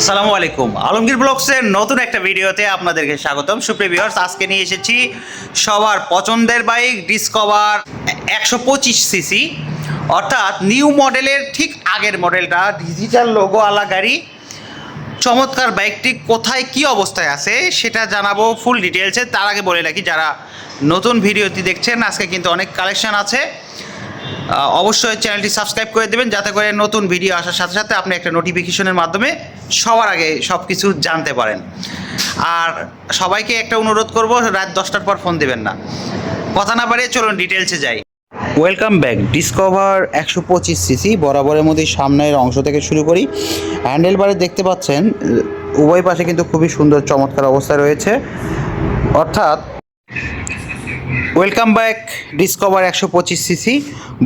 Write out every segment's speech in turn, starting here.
আসসালামু আলাইকুম। আলমগীর ব্লগসের নতুন একটা ভিডিওতে আপনাদেরকে স্বাগতম। সুপ্রিয় ভিউয়ার্স আজকে নিয়ে এসেছি সবার পছন্দের বাইক ডিসকভার একশো পঁচিশ সিসি অর্থাৎ নিউ মডেলের ঠিক আগের মডেলটা ডিজিটাল লোগো আলা গাড়ি। চমৎকার বাইকটি কোথায়, কি অবস্থায় আছে, সেটা জানাব ফুল ডিটেলসে তার আগে বলে রাখি, যারা নতুন ভিডিওটি দেখছেন, আজকে কিন্তু অনেক কালেকশন আছে। অবশ্যই চ্যানেলটি সাবস্ক্রাইব করে দেবেন, যাতে করে নতুন ভিডিও আসার সাথে সাথে আপনি একটা নোটিফিকেশনের মাধ্যমে সবার আগে সব কিছু জানতে পারেন। আর সবাইকে একটা অনুরোধ করব, রাত দশটার পর ফোন দেবেন না। কথা না পারে চলুন ডিটেলসে যাই। ওয়েলকাম ব্যাক ডিসকভার একশো পঁচিশ সিসি বরাবরের মধ্যে সামনের অংশ থেকে শুরু করি। হ্যান্ডেল বারে দেখতে পাচ্ছেন, উভয় পাশে কিন্তু খুবই সুন্দর চমৎকার অবস্থায় রয়েছে। অর্থাৎ ওয়েলকাম ব্যাক ডিসকভার একশো পঁচিশ সিসি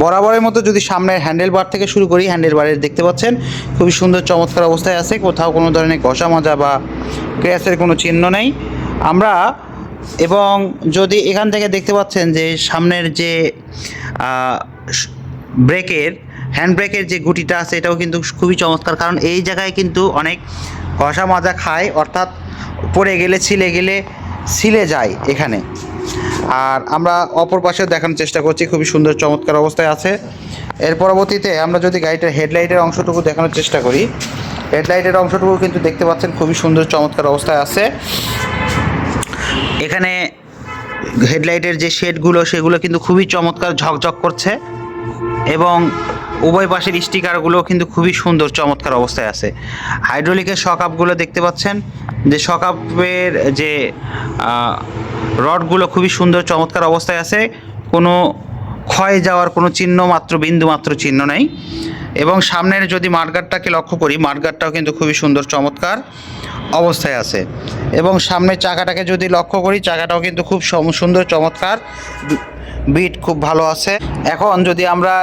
বরাবরের মতো যদি সামনের হ্যান্ডেল বার থেকে শুরু করি হ্যান্ডেল বারের দেখতে পাচ্ছেন, খুবই সুন্দর চমৎকার অবস্থায় আছে। কোথাও কোনো ধরনের ঘষা মাজা বা ক্র্যাশের কোনো চিহ্ন নেই। আমরা এবং যদি এখান থেকে দেখতে পাচ্ছেন যে সামনের যে ব্রেকের হ্যান্ড ব্রেকের যে গুটিটা আছে, এটাও কিন্তু খুবই চমৎকার। কারণ এই জায়গায় কিন্তু অনেক ঘষা মাজা খায়, অর্থাৎ পড়ে গেলে, ছিলে গেলে, ছিলে যায় এখানে। আর আমরা অপর পাশে দেখানোর চেষ্টা করছি, খুবই সুন্দর, চমৎকার অবস্থায় আছে। এর পরবর্তীতে আমরা যদি গাড়িটার হেডলাইটের অংশটুকু দেখানোর চেষ্টা করি, হেডলাইটের অংশটুকু কিন্তু দেখতে পাচ্ছেন, খুবই সুন্দর, চমৎকার অবস্থায় আছে। এখানে হেডলাইটের যে শেডগুলো, সেগুলো কিন্তু খুবই চমৎকার ঝকঝক করছে এবং উভয় পাশের স্টিকারগুলো কিন্তু খুবই সুন্দর, চমৎকার অবস্থায় আছে। হাইড্রোলিকের শকআপগুলো দেখতে পাচ্ছেন? যে শকআপের যে রডগুলো খুবই সুন্দর, চমৎকার অবস্থায় আছে। কোনো ক্ষয় যাওয়ার কোনো চিহ্ন মাত্র, বিন্দু মাত্র চিহ্ন নেই। এবং সামনের যদি মার্গারটাকে লক্ষ্য করি মার্গারটাও কিন্তু খুবই সুন্দর, চমৎকার অবস্থায় আছে। এবং সামনের চাকাটাকে যদি লক্ষ্য করি, চাকাটাও কিন্তু খুব সুন্দর, চমৎকার। বিট খুব ভালো আছে। এখন যদি আমরা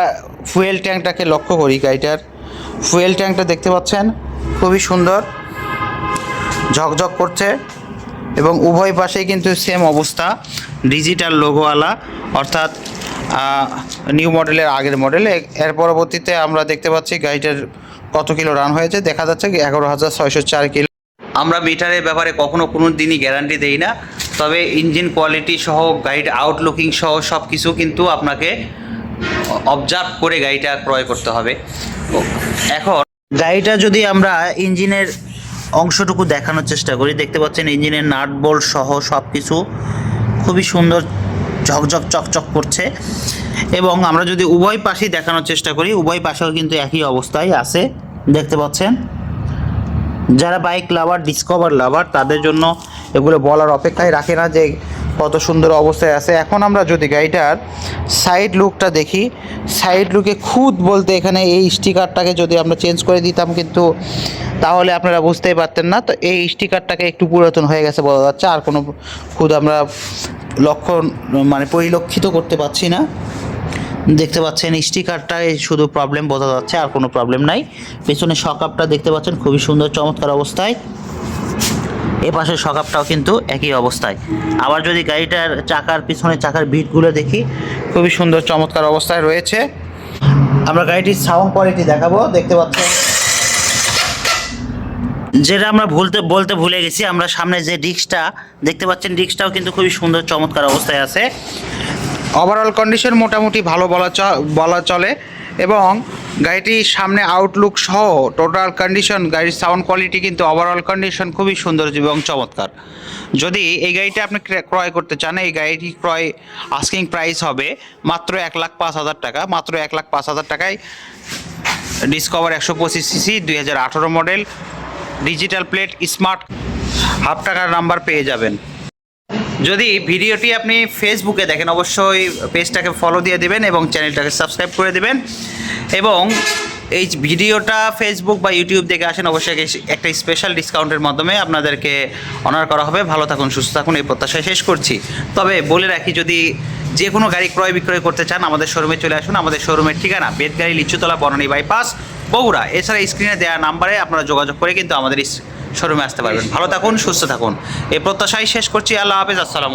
ফুয়েল ট্যাঙ্কটাকে লক্ষ্য করি, গাড়িটার। ফুয়েল ট্যাঙ্কটা দেখতে পাচ্ছেন, খুবই সুন্দর, ঝকঝক করছে এবং উভয় পাশেই কিন্তু সেম অবস্থা ডিজিটাল লোগোওয়ালা অর্থাৎ নিউ মডেলের আগের মডেল এর পরবর্তীতে আমরা দেখতে পাচ্ছি গাড়িটার কত কিলো রান হয়েছে, দেখা যাচ্ছে এগারো হাজার ছয়শো চার কিলো। আমরা মিটারের ব্যাপারে কখনো কোনো দিনই গ্যারান্টি দেই না, তবে ইঞ্জিন কোয়ালিটি সহ, গাড়ির আউটলুকিং সহ সব কিছু কিন্তু আপনাকে অবজার্ভ করে গাড়িটা ক্রয় করতে হবে। এখন গাড়িটা যদি আমরা ইঞ্জিনের অংশটুকু দেখানোর চেষ্টা করি, দেখতে পাচ্ছেন ইঞ্জিনের নাট বোল্ট সহ সব কিছু খুবই সুন্দর ঝকঝক চকচক করছে। এবং আমরা যদি উভয় পাশেই দেখানোর চেষ্টা করি, উভয় পাশেও কিন্তু একই অবস্থায় আছে। দেখতে পাচ্ছেন, যারা বাইক লাভার ডিসকভার লাভার তাদের জন্য এগুলো বলার অপেক্ষায় রাখে না যে কত সুন্দর অবস্থায় আছে। এখন আমরা যদি গাড়িটার সাইড লুকটা দেখি সাইড লুকে খুদ বলতে এখানে এই স্টিকারটাকে যদি আমরা চেঞ্জ করে দিতাম কিন্তু তাহলে আপনারা বুঝতেই পারতেন না। তো এই স্টিকারটাকে একটু পুরাতন হয়ে গেছে বলা যাচ্ছে, আর কোনো খুদ আমরা লক্ষণ মানে পরিলক্ষিত করতে পারছি না। দেখতে পাচ্ছেন স্টিকারটাই শুধু প্রবলেম বোঝা যাচ্ছে, আর কোনো প্রবলেম নাই। পেছনে শকআপটা দেখতে পাচ্ছেন, খুবই সুন্দর, চমৎকার অবস্থায়। এ পাশে শকআপটাও কিন্তু একই অবস্থায়। আবার যদি গাড়িটার চাকার পিছনে চাকার বিটগুলো দেখি, খুবই সুন্দর চমৎকার অবস্থায় রয়েছে। আমরা গাড়িটির সাউন্ড কোয়ালিটি দেখাবো, দেখতে পাচ্ছেন যেটা আমরা ভুলতে, বলতে ভুলে গেছি, আমরা সামনে যে ডিস্কটা দেখতে পাচ্ছেন, ডিস্কটাও কিন্তু খুবই সুন্দর, চমৎকার অবস্থায় আছে। ওভারঅল কন্ডিশন মোটামুটি ভালো বলা বলা চলে এবং গাড়িটির সামনে আউটলুক সহ টোটাল কন্ডিশন গাড়ির সাউন্ড কোয়ালিটি কিন্তু ওভারঅল কন্ডিশন খুবই সুন্দর এবং চমৎকার। যদি এই গাড়িটা আপনি ক্রয় করতে চান, এই গাড়িটি ক্রয় আস্কিং প্রাইস হবে মাত্র এক লাখ পাঁচ হাজার টাকা, মাত্র এক লাখ পাঁচ হাজার টাকায় ডিসকভার একশো পঁচিশ সিসি দুই হাজার আঠারো model digital plate smart half টাকার নাম্বার পেয়ে যাবেন। যদি ভিডিওটি আপনি ফেসবুকে দেখেন, অবশ্যই পেজটাকে ফলো দিয়ে দেবেন এবং চ্যানেলটাকে সাবস্ক্রাইব করে দেবেন। এবং এই ভিডিওটা ফেসবুক বা ইউটিউব দেখে আসেন, অবশ্যই একটা স্পেশাল ডিসকাউন্টের মাধ্যমে আপনাদেরকে অনার করা হবে। ভালো থাকুন, সুস্থ থাকুন, এই প্রত্যাশায় শেষ করছি। তবে বলে রাখি, যদি যে কোনো গাড়ি ক্রয় বিক্রয় করতে চান, আমাদের শোরুমে চলে আসুন। আমাদের শোরুমের ঠিকানা বেদগাড়ি লিচুতলা বনানী বাইপাস, বগুড়া। এছাড়া স্ক্রিনে দেওয়া নাম্বারে আপনারা যোগাযোগ করে কিন্তু আমাদের শোরুমে আসতে পারবেন। ভালো থাকুন সুস্থ থাকুন। এই প্রত্যাশাই শেষ করছি। আল্লাহ হাফেজ আসসালাম